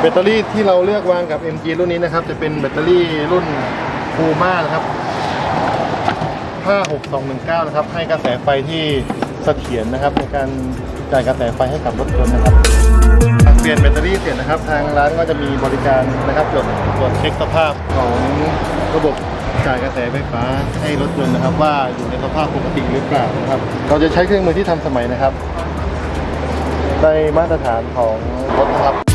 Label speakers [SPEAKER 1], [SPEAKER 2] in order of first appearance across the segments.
[SPEAKER 1] แบตเตอรี่ที่เราเลือกวางกับ MG รุ่นนี้นะครับ จะเป็นแบตเตอรี่รุ่น Puma นะครับ 56219 นะครับ ให้กระแสไฟที่เสถียรนะครับ ในการจ่ายกระแสไฟให้กับรถยนต์นะครับหากเปลี่ยนแบตเตอรี่เสร็จนะครับ ทางร้านก็จะมีบริการนะครับตรวจตรวจเช็คสภาพของระบบจ่ายกระแสไฟฟ้าให้รถยนต์นะครับ ว่าอยู่ในสภาพปกติหรือเปล่านะครับ เราจะใช้เครื่องมือที่ทันสมัยนะครับ ในมาตรฐานของรถนะครับ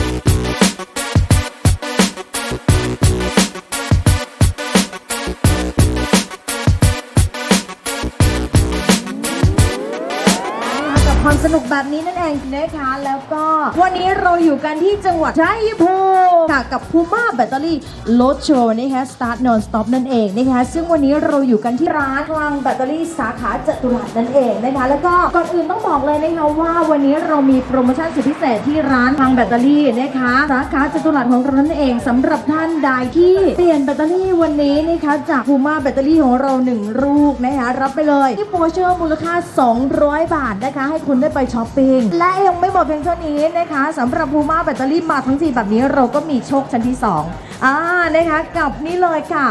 [SPEAKER 2] ความสนุกแบบนี้นั่นเองนะคะ แล้วก็วันนี้เราอยู่กันที่จังหวัดชัยภูมิค่ะกับ Puma แบตเตอรี่รถโชว์นะคะ Start Non Stop นั่นเองนะคะ ซึ่งวันนี้เราอยู่กันที่ร้านคลังแบตเตอรี่สาขาจตุรัสนั่นเองนะคะ แล้วก็ก่อนอื่นต้องบอกเลยนะคะว่าวันนี้เรามีโปรโมชั่นสุดพิเศษที่ร้านคลังแบตเตอรี่นะคะสาขาจตุรัสของเรานั่นเองสำหรับท่านใดที่เปลี่ยนแบตเตอรี่วันนี้นะคะจาก Puma แบตเตอรี่ของเราหนึ่งลูกนะคะรับไปเลยที่โปรเชอร์มูลค่า 200 บาทนะคะให้คุณได้ไปช้อปปิ้งและยังไม่หมดเพียงเท่านี้นะคะสำหรับ Puma แบตเตอรี่มาทั้งทีแบบนี้เราก็มีโชคชั้นที่2อ่านะคะกับนี่เลยค่ะ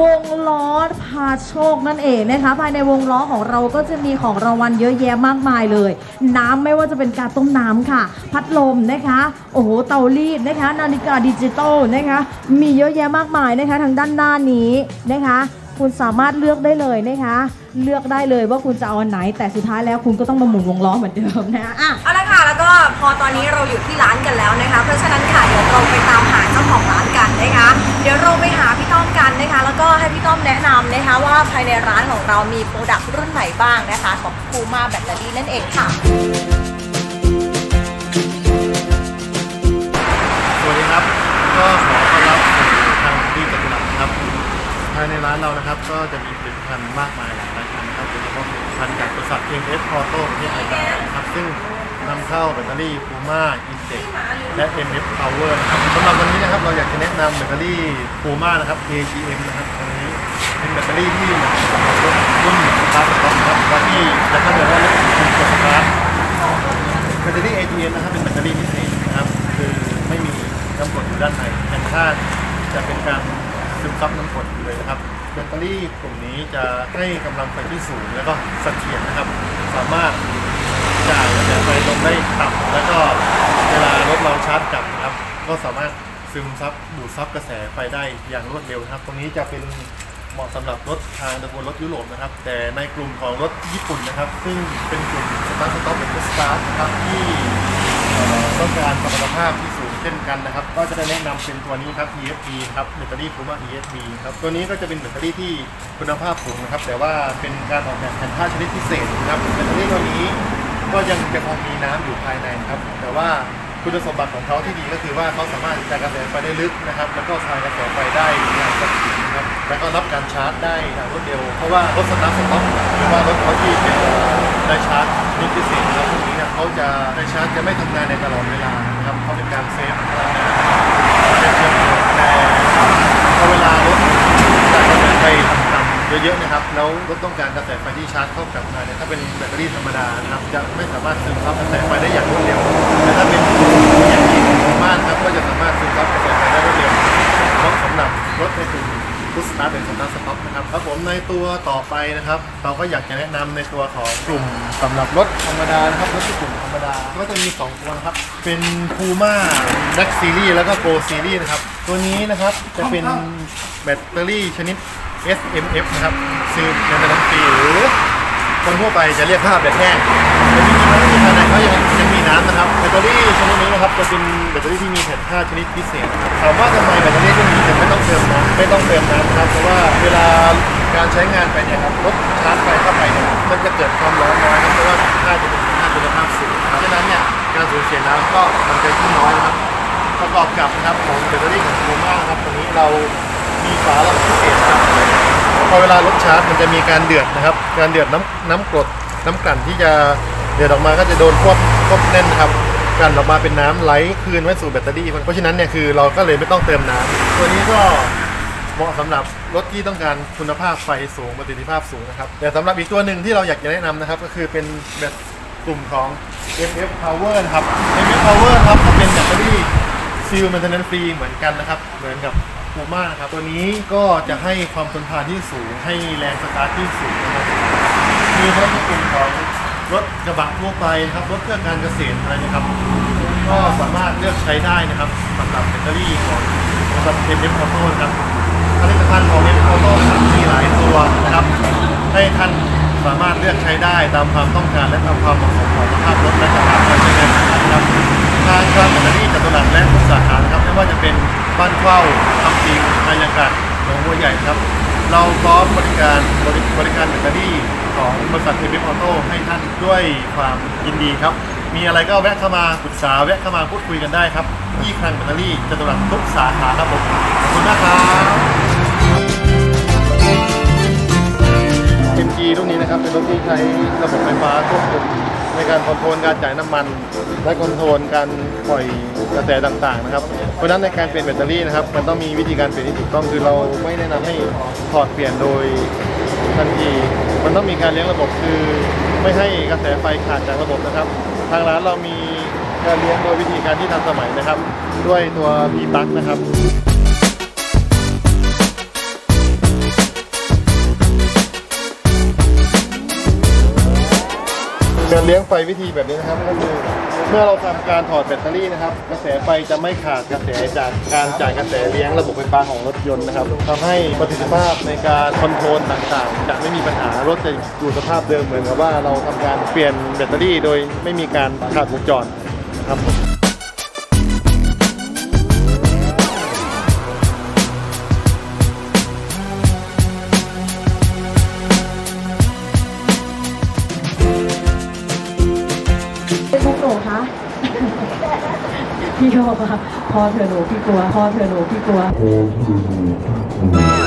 [SPEAKER 2] วงล้อพาโชคนั่นเองนะคะ ภายในวงล้อของเราก็จะมีของรางวัลเยอะแยะมากมายเลย น้ำไม่ว่าจะเป็นการต้มน้ำค่ะ พัดลมนะคะโอ้โหเตารีดนะคะ นาฬิกาดิจิตอลนะคะ มีเยอะแยะมากมายนะคะ ทางด้านหน้านี้นะคะ คุณสามารถเลือกได้เลยนะคะ เลือกได้เลยว่าคุณจะเอาอันไหน แต่สุดท้ายแล้วคุณก็ต้องมาหมุนวงล้อเหมือนเดิมนะคะอะ
[SPEAKER 3] เอาละค่ะ แล้วก็พอตอนนี้เราอยู่ที่ร้านกันแล้วนะคะ เพราะฉะนั้นค่ะเดี๋ยวเราไปตามหาเจ้าของร้านกันนะคะ เดี๋ยวเราไปหาพี่ต้อมกันนะคะ แล้วก็ให้พี่ต้อมแนะนำนะคะ ว่าภายในร้านของเรามีโปรดักต์รุ่นไหนบ้างนะคะ ของคูมาแบตเตอรี่นั่นเองค่ะ
[SPEAKER 1] สวัสดีครับ ก็ขอต้อนรับสู่ทางที่จตุรัสนะครับ ภายในร้านเรานะครับ ก็จะมีผลิตภัณฑ์มากมายหลายรายการนะครับโดยเฉพาะผลิตภัณฑ์จากบริษัท EMS Auto ประเทศไทยนะครับ ซึ่งนำเข้าแบตเตอรี่ Puma Intec และ MF Power นะครับสำหรับวันนี้นะครับเราอยากจะแนะนำแบตเตอรี่ Puma นะครับ AGM นะครับตรงนี้เป็นแบตเตอรี่ที่เหมาะสำหรับรถรุ่นสตาร์ทสต็อกนะครับว่าที่จะเข้าใจว่ารถคุณจะสตาร์ทแบตเตอรี่ ATM นะครับเป็นแบตเตอรี่พิเศษนะครับ คือไม่มีน้ำกรดอยู่ด้านในแต่ถ้าจะเป็นการ ซับน้ำกรดเลยนะครับแบตเตอรี่กลุ่มนี้จะให้กำลังไฟที่สูงแล้วก็เสถียรนะครับ สามารถจ่ายกระแสไฟลงได้ต่ำแล้วก็เวลารถเราชาร์จกลับนะครับ ก็สามารถซึมซับดูดซับกระแสไฟได้อย่างรวดเร็วนะครับ ตรงนี้จะเป็นเหมาะสำหรับรถทางตะกูลรถยุโรปนะครับ แต่ในกลุ่มของรถญี่ปุ่นนะครับ ซึ่งเป็นกลุ่มสตาร์ทสต็อปเป็นสตาร์ทนะครับที่ต้องการสมรรถภาพที่สูง เช่นกันนะครับ ก็จะได้แนะนำเป็นตัวนี้ครับ EFP ครับแบตเตอรี่ Puma EFP ครับ ตัวนี้ก็จะเป็นแบตเตอรี่ที่คุณภาพสูงนะครับ แต่ว่าเป็นการออกแบบแผ่นผ้าชนิดพิเศษนะครับแบตเตอรี่ตัวนี้ก็ยังจะคงมีน้ำอยู่ภายในครับ แต่ว่าคุณสมบัติของเขาที่ดีก็คือว่าเขาสามารถจ่ายกระแสไฟได้ลึกนะครับ แล้วก็ทายกระแสไฟได้อย่างสถียร นะครับแล้วก็รับการชาร์จได้อย่างรวดเร็ว เพราะว่ารถสตาร์ทสต็อกหรือว่ารถเขาที่เป็นได้ชาร์จนิดพิเศษนะครับพวกนี้เนี่ยเขาจะได้ชาร์จจะไม่ทำงานในตลอดเวลานะครับเขาเป็นการเซฟพลังงานเป็นเชื้อเพลิงแต่พอเวลารถจายกระแสไฟต่ำๆเยอะๆนะครับแล้วรถต้องการกระแสไฟที่ชาร์จเข้ากับมาเนี่ยถ้าเป็นแบตเตอรี่ธรรมดานะครับจะไม่สามารถซึมซับกระแสไฟได้อย่างรวดเร็วแต่ถ้าเป็นอย่างที่ของบ้านครับก็จะ ในตัวต่อไปนะครับ เราก็อยากจะแนะนำในตัวของกลุ่มสำหรับรถธรรมดานะครับรถที่กลุ่มธรรมดา ก็จะมี2ตัวนะครับ เป็น Puma Black Series แล้วก็ Go Series นะครับ ตัวนี้นะครับจะเป็นแบตเตอรี่ชนิด SMF นะครับซื้อในระดับปีหรือคนทั่วไปจะเรียกผ้าแบบแห้งแต่จริงๆแล้วที่ภายในเขายัง น้ำนะครับแบตเตอรี่ชนิดนี้นะครับจะเป็นแบตเตอรี่ที่มีแผ่นผ้าชนิดพิเศษถามว่าทำไมแบตเตอรี่รุ่นนี้ถึงไม่ต้องเติมน้ำไม่ต้องเติมน้ำนะครับเพราะว่าเวลาการใช้งานไปเนี่ยครับรถชาร์จไฟเข้าไปเนี่ยมันจะเกิดความร้อนน้อยครับเพราะว่าผ้าจะเป็นผ้าคุณภาพสูงเพราะฉะนั้นเนี่ยการสูญเสียน้ำก็มันจะที่น้อยนะครับประกอบกับนะครับของแบตเตอรี่ของโคม่านะครับตัวนี้เรามีฝาระบบพิเศษครับพอเวลารถชาร์จมันจะมีการเดือดนะครับ การเดือดน้ำน้ำกรดน้ำกลั่นที่จะ เดือดออกมาก็จะโดนควบควบแน่นนะครับกันออกมาเป็นน้ำไหลคืนไว้สู่แบตเตอรี่เพราะฉะนั้นเนี่ยคือเราก็เลยไม่ต้องเติมน้ำตัวนี้ก็เหมาะสำหรับรถที่ต้องการคุณภาพไฟสูงประสิทธิภาพสูงนะครับ แต่สำหรับอีกตัวหนึ่งที่เราอยากจะแนะนำนะครับ ก็คือเป็นแบตกลุ่มของ FF Power นะครับ FF Power ครับก็เป็นแบตเตอรี่ซีล maintenance free เหมือนกันนะครับ เหมือนกับปูม่านะครับ ตัวนี้ก็จะให้ความทนทานที่สูงให้แรงสตาร์ทที่สูงนะครับมีรถในกลุ่มของ รถกระบะทั่วไปนะครับรถเพื่อการเกษตรอะไรนะครับ ก็สามารถเลือกใช้ได้นะครับสำหรับแบตเตอรี่ของสำหรับ FF Auto นะครับผลิตภัณฑ์ของ FF Auto นะครับมีหลายตัวนะครับให้ท่านสามารถเลือกใช้ได้ตามความต้องการและตามความเหมาะสมของสภาพรถและสภาพการใช้งานนะครับทางคลังแบตเตอรี่จตุรัสและทุกสาขาครับไม่ว่าจะเป็นบ้านเข้าทำจริงนายากาศหนองบัวใหญ่ครับ เราพร้อมบริการบริบริการแบตเตอรี่ของบริษัทเทปออโต้ให้ท่านด้วยความยินดีครับ มีอะไรก็แวะเข้ามาปรึกษาแวะเข้ามาพูดคุยกันได้ครับที่คลังแบตเตอรี่จตุรัสทุกสาขาครับผมขอบคุณนะครับ MG รุ่นนี้นะครับเป็นรถที่ใช้ระบบไฟฟ้าควบคุม ในการคอนโทรลการจ่ายน้ำมัน และคอนโทรลการปล่อยกระแสต่างๆนะครับเพราะฉะนั้นในการเปลี่ยนแบตเตอรี่นะครับมันต้องมีวิธีการเปลี่ยนที่ถูกต้องคือเราไม่แนะนำให้ถอดเปลี่ยนโดยทันทีมันต้องมีการเลี้ยงระบบคือไม่ให้กระแสไฟขาดจากระบบนะครับ ทางร้านเรามีการเลี้ยงโดยวิธีการที่ทันสมัยนะครับ ด้วยตัว P p l u g นะครับ เลี้ยงไฟวิธีแบบนี้นะครับก็คือเมื่อเราทำการถอดแบตเตอรี่นะครับ กระแสไฟจะไม่ขาดกระแสจากการจ่ายกระแสเลี้ยงระบบไฟฟ้าของรถยนต์นะครับทำให้ประสิทธิภาพในการคอนโทรลต่างๆ จะไม่มีปัญหารถจะอยู่สภาพเดิมเหมือนกับว่าเราทำการเปลี่ยนแบตเตอรี่โดยไม่มีการขาดวงจรครับ
[SPEAKER 2] พี่ก็บอกว่าพอเธอะหนูพี่กลัว พอเธอะหนูพี่กลัว โอะเรียบร้อ